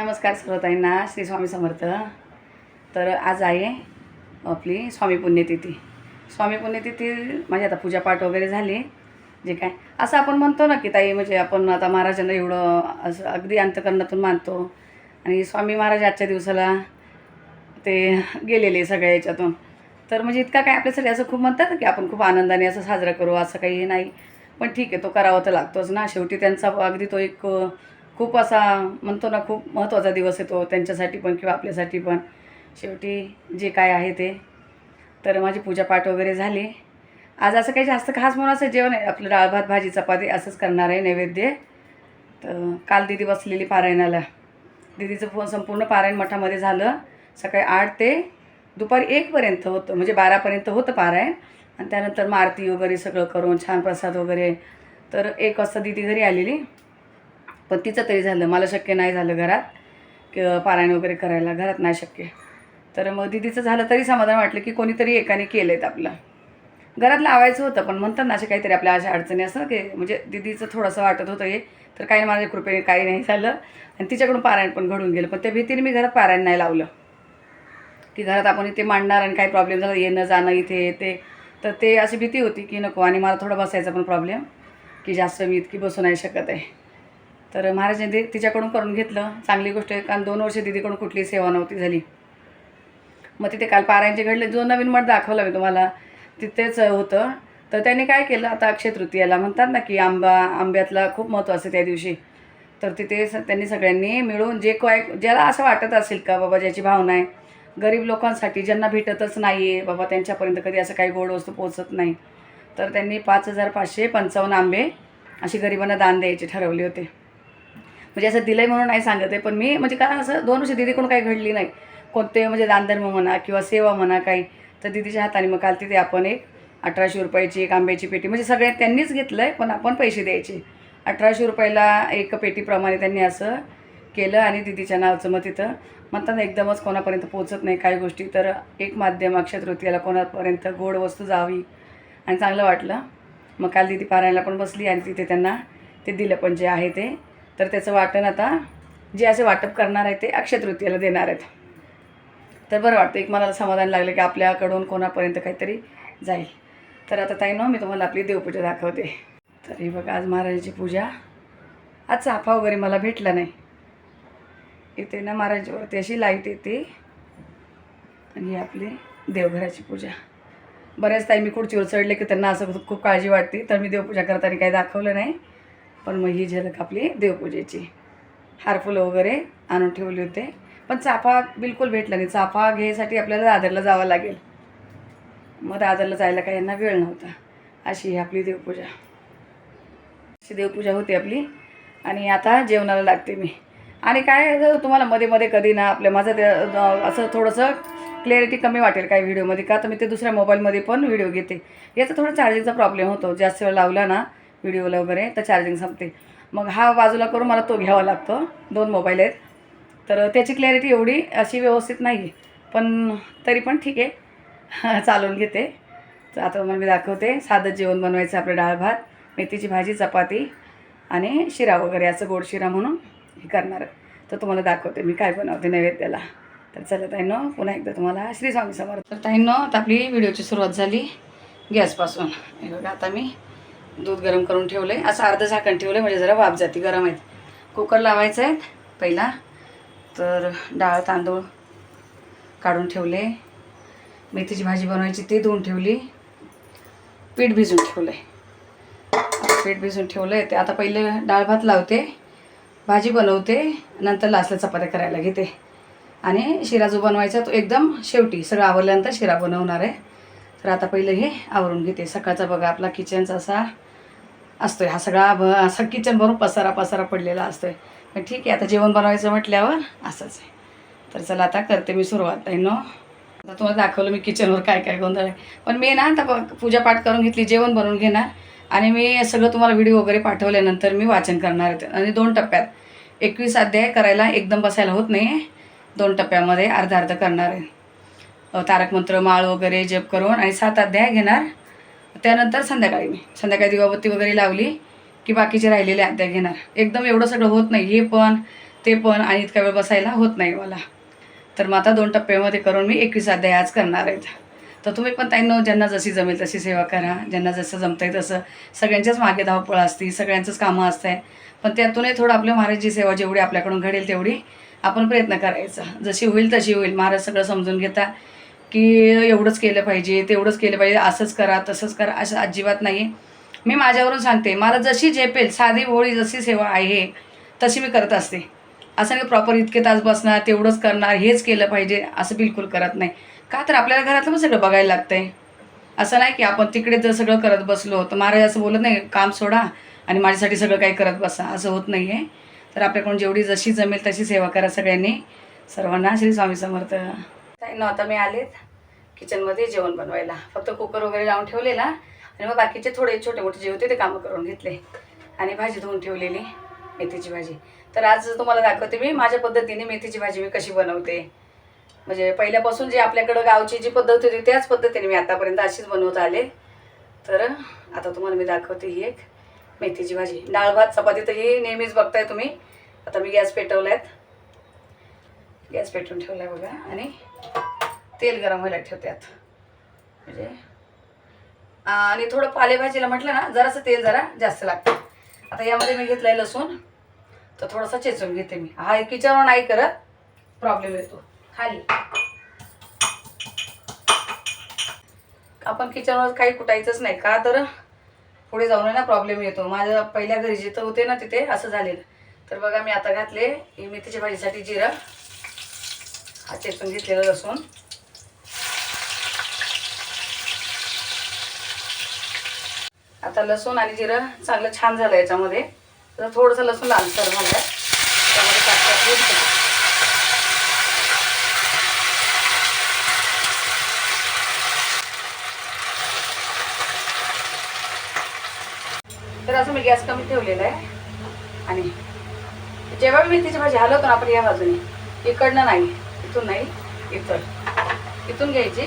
नमस्कार सर्वताईंना श्री स्वामी समर्थ. तर आज आहे आपली स्वामी पुण्यतिथी. स्वामी पुण्यतिथी म्हणजे आता पूजापाठ वगैरे झाली. जे काय असं आपण म्हणतो ना की ताई म्हणजे आपण आता महाराजांना एवढं असं अगदी अंतकरणातून मानतो. आणि स्वामी महाराज आजच्या दिवसाला ते गेलेले सगळ्या याच्यातून. तर म्हणजे इतका काय आपल्यासाठी असं खूप म्हणतात की आपण खूप आनंदाने असं साजरा करू असं काही नाही. पण ठीक आहे तो करावा तर लागतोच ना. शेवटी त्यांचा अगदी तो एक खूप असा म्हणतो ना खूप महत्त्वाचा दिवस येतो त्यांच्यासाठी पण किंवा आपल्यासाठी पण. शेवटी जे काय आहे ते. तर माझी पूजापाठ वगैरे झाली. आज असं काही जास्त खास म्हणून असं जेवण आहे. आपलं डाळ भात भाजी चपाती असंच करणार आहे नैवेद्य. तर काल दिदी बसलेली पारायणाला. दिदीचं प- संपूर्ण पारायण मठामध्ये झालं. सकाळी आठ ते दुपारी एकपर्यंत होतं. म्हणजे बारापर्यंत होतं पारायण. आणि त्यानंतर मग आरती वगैरे सगळं करून छान प्रसाद वगैरे. तर एक वाजता दिदी घरी आलेली. पण तिचं तरी झालं. मला शक्य नाही झालं घरात. क पारायण वगैरे करायला. घरात नाही शक्य. तर मग दिदीचं झालं तरी समाधान वाटलं की कोणीतरी एकाने केलं आहेत आपलं. घरात लावायचं होतं पण म्हणतात ना असे काहीतरी आपल्या अशा अडचणी असतात की म्हणजे दिदीचं थोडंसं वाटत होतं हे. तर काही माझ्या कृपेने काही नाही झालं. आणि तिच्याकडून पारायण पण घडून गेलं. पण त्या भीतीने मी घरात पारायण नाही लावलं. की घरात आपण इथे मांडणार आणि काही प्रॉब्लेम झाला येणं जाणं इथे ते. तर ते अशी भीती होती की नको. आणि मला थोडं बसायचा पण प्रॉब्लेम की जास्त मी इतकी बसू नाही शकत आहे. तर महाराजांनी ते तिच्याकडून करून घेतलं. चांगली गोष्ट आहे. कारण दोन वर्ष दिदीकडून कुठली सेवा नव्हती झाली. मग तिथे काल पारायणचे घडले. जो नवीन मठ दाखवला मी तुम्हाला तिथेच होतं. तर त्यांनी काय केलं? आता अक्षय तृतीयाला म्हणतात ना की आंबा आंब्यातला खूप महत्त्व असतं त्या दिवशी. तर तिथे स त्यांनी सगळ्यांनी मिळून जे काय ज्याला असं वाटत असेल का बाबा ज्याची भावना आहे गरीब लोकांसाठी ज्यांना भेटतच नाही आहे बाबा त्यांच्यापर्यंत कधी असं काही गोड वस्तू पोचत नाही. तर त्यांनी पाच हजार पाचशे पंचावन्न आंबे अशी गरिबांना दान द्यायचे ठरवले होते. म्हणजे असं दिलंय म्हणून नाही सांगत आहे पण मी म्हणजे कारण असं दोन वर्ष दीदीकडून काही घडली नाही. कोणते म्हणजे दानधर्म म्हणा किंवा सेवा म्हणा काही तर दिदीच्या हाताने मग काल तिथे आपण एक अठराशे रुपयाची एक आंब्याची पेटी म्हणजे सगळ्यात त्यांनीच घेतलं आहे पण आपण पैसे द्यायचे. अठराशे रुपयाला एक पेटीप्रमाणे त्यांनी असं केलं आणि दिदीच्या नावचं मग तिथं म्हणतात एकदमच कोणापर्यंत पोचत नाही काही गोष्टी तर एक माध्यम अक्षय तृतीयाला कोणापर्यंत गोड वस्तू जावी आणि चांगलं वाटलं. मग काल दिदी पारायला पण बसली आणि तिथे त्यांना ते दिलं पण जे आहे ते तर त्याचं वाटण आता जे असे वाटप करणार आहे ते अक्षय तृतीयाला देणार आहेत. तर बरं वाटतं एक मला समाधान लागलं की आपल्याकडून कोणापर्यंत काहीतरी जाईल. तर आता ताई नो मी तुम्हाला आपली देवपूजा दाखवते. तर ही बघा आज महाराजाची पूजा. आज चाफा वगैरे मला भेटला नाही. इथे ना महाराजावरती अशी लाइट येते. आणि आपली देवघराची पूजा. बऱ्याच ताई मी खुर्चीवर चढले की त्यांना असं खूप काळजी वाटते तर मी देवपूजा करताना काही दाखवलं नाही. पण मग ही झलक आपली देवपूजेची. हारफुलं वगैरे आणून ठेवले होते. पण चाफा बिलकुल भेटला नाही. चाफा घ्यायसाठी आपल्याला दादरला जावं लागेल. मग दादरला जायला काही यांना वेळ नव्हता. अशी ही आपली देवपूजा. अशी देवपूजा होती आपली. आणि आता जेवणाला लागते मी. आणि काय तुम्हाला मध्ये मध्ये कधी ना आपल्या माझं ते असं थोडंसं क्लॅरिटी कमी वाटेल काही व्हिडिओमध्ये का तर मी ते दुसऱ्या मोबाईलमध्ये पण व्हिडिओ घेते. याचा थोडा चार्जिंगचा प्रॉब्लेम होतो. जास्त वेळ लावला ना व्हिडिओला वगैरे तर चार्जिंग संपते. मग हा बाजूला करून मला तो घ्यावा लागतो. दोन मोबाईल आहेत. तर त्याची क्लॅरिटी एवढी अशी व्यवस्थित नाही आहे पण तरी पण ठीक आहे. चालवून घेते. तर आता मग मी दाखवते. साधं जेवण बनवायचं आपलं डाळ भात मेथीची भाजी चपाती आणि शिरा वगैरे असं गोड शिरा म्हणून हे करणार आहे. तर तुम्हाला दाखवते मी काय बनवते नैवेद्याला. तर चला ताईनो पुन्हा एकदा तुम्हाला श्री स्वामी समर्थ. तर आता आपली व्हिडिओची सुरुवात झाली गॅसपासून. हे बघा आता मी दूध गरम करून ठेवलं आहे असं अर्धं झाकण ठेवलं आहे म्हणजे जरा वाफ जाती गरम आहेत. कुकर लावायचं आहे पहिला. तर डाळ तांदूळ काढून ठेवले. मेथीची भाजी बनवायची ती धुवून ठेवली. पीठ भिजून ठेवलं आहे पीठ भिजून ठेवलं आहे ते आता पहिले डाळ भात लावते भाजी बनवते नंतर लास्टला चपात्या करायला घेते. आणि शिरा जो बनवायचा तो एकदम शेवटी सगळं आवरल्यानंतर शिरा बनवणार आहे. तर आता पहिलं हे आवरून घेते. सकाळचा बघा आपला किचनचा असा असतोय. हा सगळा भ असा किचन भरून पसारा पसारा पडलेला असतोय. पण ठीक आहे आता जेवण बनवायचं म्हटल्यावर असंच आहे. तर चला आता करते मी सुरुवात. आहे नो आता तुम्हाला दाखवलं मी किचनवर काय काय गोंधळ आहे. पण मी ना आता पूजापाठ करून घेतली जेवण बनवून घेणार. आणि मी सगळं तुम्हाला व्हिडिओ वगैरे पाठवल्यानंतर मी वाचन करणार आहे. आणि दोन टप्प्यात. एकवीस अध्याय करायला एकदम बसायला होत नाही दोन टप्प्यामध्ये अर्धा अर्ध करणार आहे. तारकमंत्र तारक मंत्र माळ वगैरे जप करून आणि सात अध्याय घेणार. त्यानंतर संध्याकाळी मी. संध्याकाळी दिवाबत्ती वगैरे लावली की बाकीचे राहिलेले अध्याय घेणार. एकदम एवढं सगळं होत नाही. हे पण ते पण आणि इतका वेळ बसायला होत नाही मला. तर मग आता दोन टप्प्यामध्ये करून मी एकवीस अध्याय आज करणार आहेत तर तुम्ही पण ताईंनो ज्यांना जशी जमेल तशी सेवा करा. ज्यांना जसं जमतं तसं. सगळ्यांच्याच मागे धावपळ असते सगळ्यांचंच कामं असतं पण त्यातूनही थोडं आपल्या महाराजची सेवा जेवढी आपल्याकडून घडेल तेवढी आपण प्रयत्न करायचा. जशी होईल तशी होईल. महाराज सगळं समजून घेता. की एवढंच केलं पाहिजे तेवढंच केलं पाहिजे असंच करा तसंच करा असं अजिबात नाही मी माझ्यावरून सांगते मला जशी झेपेल साधी भोळी जशी सेवा आहे तशी मी करत असते. असं नाही प्रॉपर इतके तास बसणार तेवढंच करणार हेच केलं पाहिजे असं बिलकुल करत नाही. का तर आपल्याला घरातलं पण सगळं बघायला लागतं आहे असं नाही की आपण तिकडे जर सगळं करत बसलो तर महाराज असं बोलत नाही काम सोडा आणि माझ्यासाठी सगळं काही करत बसा. असं होत नाही आहे तर आपल्याकडून जेवढी जशी जमेल तशी सेवा करा सगळ्यांनी. सर्वांना श्री स्वामी समर्थ. न आता मी आलेत किचनमध्ये जेवण बनवायला. फक्त कुकर वगैरे लावून ठेवलेला आणि मग बाकीचे थोडे छोटे मोठे जे होते ते कामं करून घेतले. आणि भाजी धुवून ठेवलेली मेथीची भाजी. तर आज तुम्हाला दाखवते मी माझ्या पद्धतीने मेथीची भाजी मी कशी बनवते. म्हणजे पहिल्यापासून जी आपल्याकडं गावची जी पद्धत होती त्याच पद्धतीने मी आतापर्यंत अशीच बनवत आले. तर आता तुम्हाला मी दाखवते ही एक मेथीची भाजी. डाळ भात चपाती तर ही नेहमीच बघताय तुम्ही. आता मी गॅस पेटवला आहेत गॅस पेटवून ठेवला आहे बघा. आणि तेल गरम व्हायला ठेवतात म्हणजे आणि थोडं पालेभाजीला म्हटलं ना जरासं तेल जरा जास्त लागतं. आता यामध्ये मी घेतलंय लसूण तर थोडासा चेचून घेते मी. हा किचनवर नाही करत प्रॉब्लेम येतो. खाली. आपण किचनवर काही कुटायचंच नाही का तर पुढे जाऊन आहे ना प्रॉब्लेम येतो. माझ्या पहिल्या घरी जिथं होते ना तिथे असं झालेलं. तर बघा मी आता घातले मेथीच्या भाजीसाठी जिरं. चेचून घेतलेलं लसूण. आता लसूण आणि जिरं चांगलं छान झालं याच्यामध्ये. तर थोडंसं लसूण लालसर झालं त्यामध्ये टाकतात तर असं मी गॅस कमी ठेवलेला आहे. आणि जेव्हा मी मेथीची भाजी हलवतो ना आपण या बाजूने. इकडनं नाही. इथून नाही इथं. इथून घ्यायची.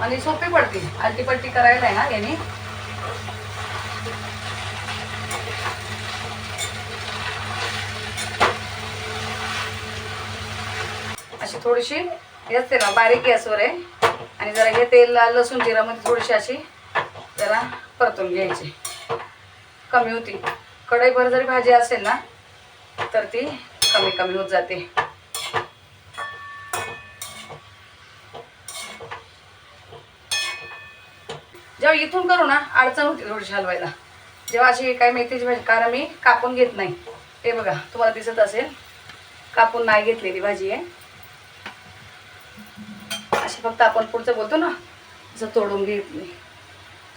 आणि सोपी पडते. आलटी करायला आहे ना याने. अशी थोडीशी हेच ना बारीक गॅसवर आहे. आणि जरा हे तेल लसूण जिरामध्ये थोडीशी अशी जरा परतून घ्यायची. कमी होती. कढईभर जरी भाजी असेल ना तर ती कमी कमी होत जाते. जेव्हा इथून करू ना अडचण होती थोडीशी हलवायला. जेव्हा अशी काय मेथीची भाजी कारण मी कापून घेत नाही. ते बघा तुम्हाला दिसत असेल कापून नाही घेतलेली भाजी आहे. अशी फक्त आपण पुढचं बोलतो ना जसं तोडून घेत नाही.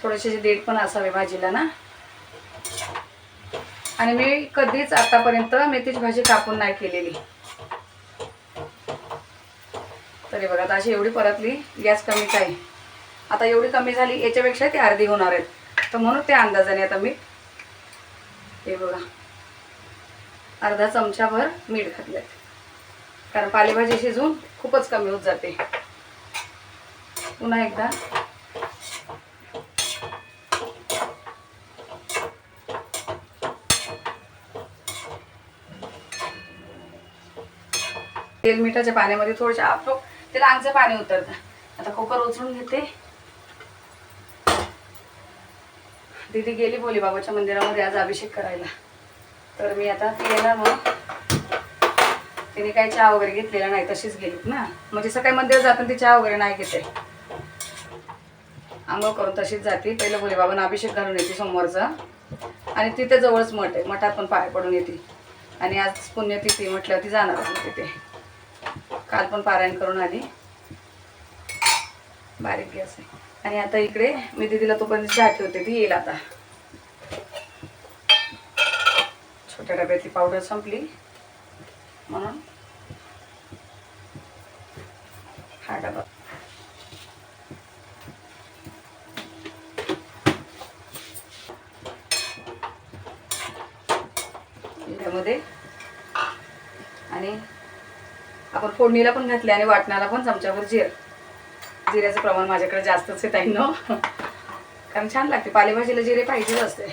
थोडेसे देठ पण असावे भाजीला ना. आणि मी कधीच आतापर्यंत मेथीची भाजी कापून नाही केलेली. तरी बघा आता अशी एवढी परतली गॅस कमी काय? आता एवढी कमी झाली याच्यापेक्षा ती अर्धी होणार आहेत. तर म्हणून त्या अंदाजाने आता मीठ हे बघा अर्धा चमचाभर मीठ घातलं कारण पालेभाजी शिजून खूपच कमी होत जाते. पुन्हा एकदा. तेल मिठाच्या पाण्यामध्ये थोडेसे आप ते लांगचं पाणी उतरतं. आता कुकर उचलून घेते. दीदी गेली बोली बाबाच्या मंदिरामध्ये आज अभिषेक करायला. तर मी आता ती येणार मग तिने काही चहा वगैरे घेतलेला नाही तशीच गेलीत ना. म्हणजे सकाळी मंदिर जाताना ती चहा वगैरे नाही घेते. आंघोळ करून तशीच जाते. पहिलं भोले बाबांना अभिषेक घालून येते सोमवारचा. आणि तिथे जवळच मठ आहे. मठात पण पाय पडून येते. आणि आज पुण्यतिथी म्हटल्यावर ती जाणार तिथे. काल पण पारायण करून आली. बारीक गॅस आहे आणि आता इकडे मी दीदीला तोपर्यंत चहा ठेवते ती येईल आता. छोट्या डब्यातली पावडर संपली. म्हणून हा डबा. मध्ये आणि आपण फोडणीला पण घातले आणि वाटणाला पण चमच्यावर जिर. जिऱ्याचं प्रमाण माझ्याकडे जास्तच आहे ताईंनो. कारण छान लागते. पालेभाजीला जिरे पाहिजेच असते.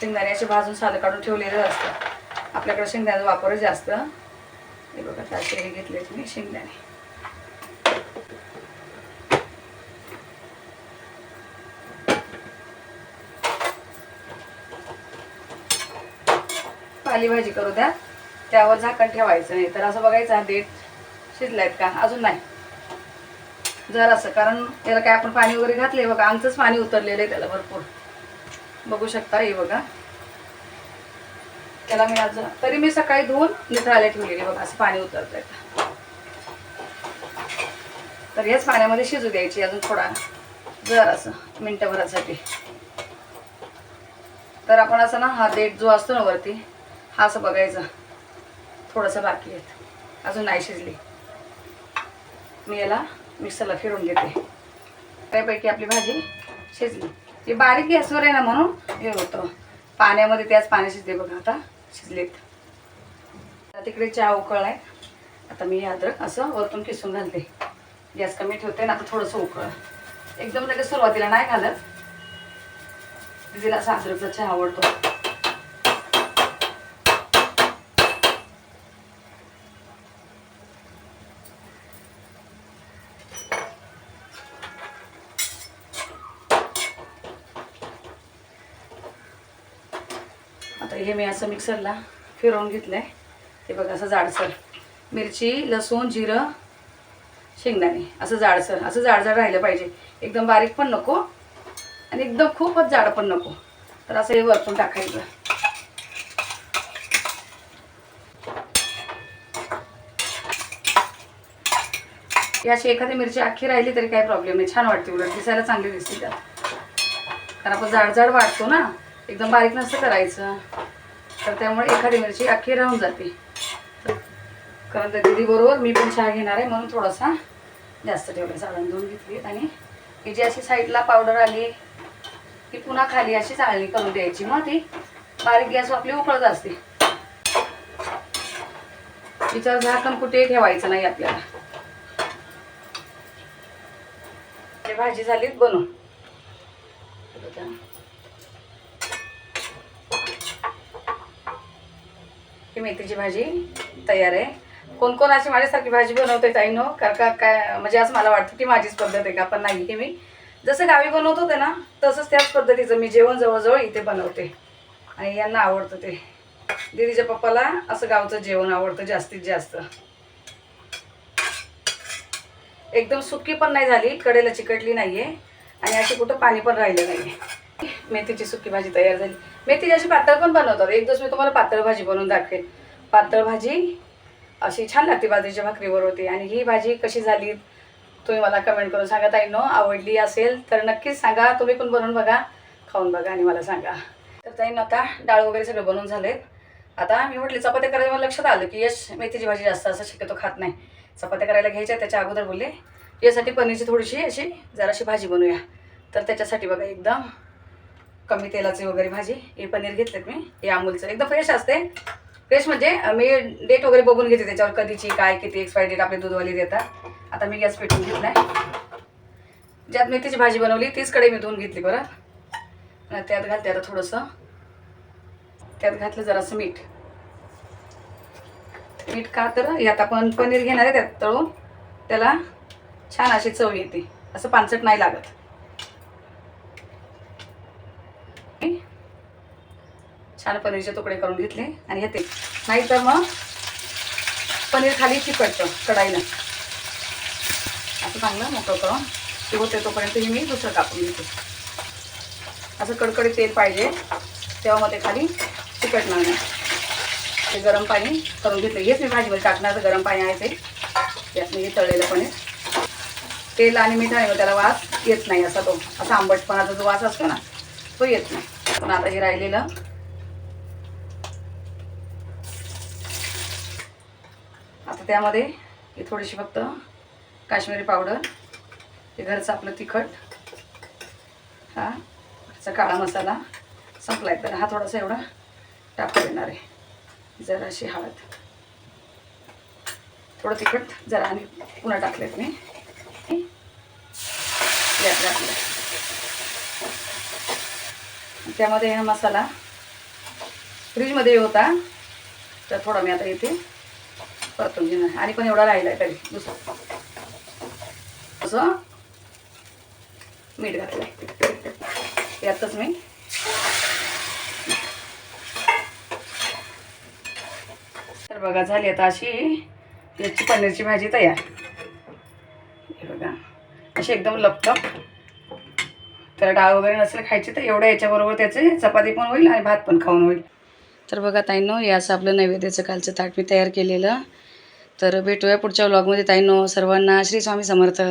शेंगदाण्याचे भाजून सालं काढून ठेवलेलं असतं. आपल्याकडे शेंगदाण्याचा वापरच जास्त. हे बघा आता हे घेतले मी शेंगदाणे. पालेभाजी करू द्या. त्यावर झाकण ठेवायचं नाही तर असं बघायचं हा देठ शिजलायत का? अजून नाही. जर असं कारण त्याला काय आपण पाणी वगैरे घातलंय बघा आमचंच पाणी उतरलेलं आहे त्याला भरपूर. बघू शकता हे बघा. त्याला मी आज तरी मी सकाळी धुवून निथळायला ठेवलेली बघा असं पाणी उतरतंय. तर याच पाण्यामध्ये शिजू द्यायची अजून थोडा जर असं मिनटभरासाठी. तर आपण असं ना हा देठ जो असतो ना वरती हा असं बघायचा. थोडंसं बाकी आहेत. अजून नाही शिजली. मी याला मिक्सरला फिरून घेते. त्यापैकी आपली भाजी शिजली. ती बारीक गॅसवर आहे ना म्हणून हे होतं. पाण्यामध्ये त्याच पाणी शिजते बघा आता. शिजलेत. आता तिकडे चहा उकळलाय. आता मी हे अद्रक असं वरतून किसून घालते. गॅस कमी ठेवते ना आता थोडंसं उकळ एकदम लगेच सुरुवातीला नाही घालत. तिला असा अद्रकचा चहा आवडतो. हे मी असं मिक्सरला फिरवून घेतलंय. ते बघा असं जाडसर. मिरची लसूण जिरं शेंगदाणे. असं जाडसर असं जाडजाड राहिलं पाहिजे. एकदम बारीक पण नको आणि एकदम खूपच जाड पण नको. तर असं हे वरतून टाकायचं. ही अशी एखादी मिरची अख्खी राहिली तरी काही प्रॉब्लेम नाही. छान वाटते उलट. दिसायला चांगली दिसते त्यात. कारण आपण जाड जाड वाटतो ना. एकदम बारीक नसतं करायचं. तर त्यामुळे एखादी मिरची अख्खी राहून जाते. कारण त्या दीदीबरोबर मी पण चहा घेणार आहे म्हणून थोडासा जास्त ठेवला साधारण धुवून घेतली. आणि ही जी अशी साईडला पावडर आली ती पुन्हा खाली अशी चाळणी करून द्यायची. मग ती बारीक गॅस आपली उकळत असते. तिच्यावर झाकण कुठे ठेवायचं नाही आपल्याला. ते भाजी झालीच बनवून बघा. ही मेथीची भाजी तयार आहे. कोण कोण अशी माझ्यासारखी भाजी बनवते ताई नो कारण का काय म्हणजे असं मला वाटतं की माझीच पद्धत आहे का? पण नाही हे मी. जसं गावी बनवत होते ना तसंच त्याच पद्धतीचं मी जेवण जवळजवळ इथे बनवते. आणि यांना आवडतं ते. दीदीच्या पप्पाला असं गावचं जेवण आवडतं जास्तीत जास्त. एकदम सुकी पण नाही झाली कडेला चिकटली आहे आणि अशी कुठं पाणी पण राहिलं नाहीये. मेथीची सुकी भाजी तयार झाली. मेथीची अशी पातळ पण बनवतात. एक दिवस मी तुम्हाला पातळ भाजी बनवून दाखवेन. पातळ भाजी अशी छान लागते बाजरीच्या भाकरीवर होती. आणि ही भाजी कशी झाली तुम्ही मला कमेंट करून सांगा. ताई नो आवडली असेल तर नक्कीच सांगा. तुम्ही पण बनवून बघा. खाऊन बघा आणि मला सांगा. तर ताईनं आता डाळ वगैरे सगळं बनवून झालेत. आता मी म्हटले चपात्या करायला मला लक्षात आलं की यश मेथीची भाजी जास्त असं शक्यतो खात नाही. चपात्या करायला घ्यायच्या त्याच्या अगोदर बोलले. यासाठी पनीरची थोडीशी अशी जराशी भाजी बनवूया. तर त्याच्यासाठी बघा एकदम कमी तेलाची वगैरे भाजी हे पनीर घेतलेत मी हे अमूलचं एकदम फ्रेश असते. फ्रेश म्हणजे मी डेट वगैरे बघून घेते त्याच्यावर कधीची काय किती एक्सपायरी डेट आपले दूधवाली देतात. आता मी गॅस पेटून घेतलाय. ज्यात मेथीची भाजी बनवली तीच कडे मी धुवून घेतली बरं. त्यात घालते आता थोडंसं. त्यात घातलं जरासं मीठ. मीठ का तर यात आपण पनीर घेणार आहे त्यात तळून. त्याला छान अशी चव येते. असं पानसट नाही लागत. छान पनीरचे तुकडे करून घेतले आणि हे ते. नाही तर मग पनीर खाली चिकटतं कढाईनं. असं चांगलं मोकळं करून ते होते तोपर्यंत हे मी दुसरं कापून घेते. असं कडकडी तेल पाहिजे तेव्हा मग ते खाली चिकटणार नाही. ते गरम पाणी करून घेतलं. हेच मी भाजीमध्ये टाकणार गरम पाणी आहे ते. यात मी हे तळलेलं पनीर. तेल आणि मीठ आहे त्याला वास येत नाही असा तो. असा आंबटपणाचा जो वास असतो ना तो येत नाही. पण आता हे राहिलेलं आता त्यामध्ये ही थोडीशी फक्त काश्मीरी पावडर हे घरचं आपलं तिखट हा घरचा काळा मसाला संपलाय. तर हा थोडासा एवढा टाकून देणार आहे. जराशी हळद. थोडं तिखट जरा आणि पुन्हा टाकलेत मी. त्यामध्ये हा मसाला फ्रीजमध्ये होता. तर थोडा मी आता इथे परतून घेणार आणि पण एवढा राहिला आहे तरी. दुसरा. असं. मीठ घातलं आहे यातच मी. तर बघा झाली आता अशी याची पनीरची भाजी तयार. हे बघा. अशी एकदम लपटप त्याला डाळ वगैरे नसेल खायची तर एवढं याच्याबरोबर त्याचे चपाती पण होईल आणि भात पण खाऊन होईल. तर बघा ताईंनो हे असं आपलं नैवेद्याचं कालचं ताट मी तयार केलेलं. तर भेटूया पुढच्या व्लॉगमध्ये ताईंनो सर्वांना श्री स्वामी समर्थ.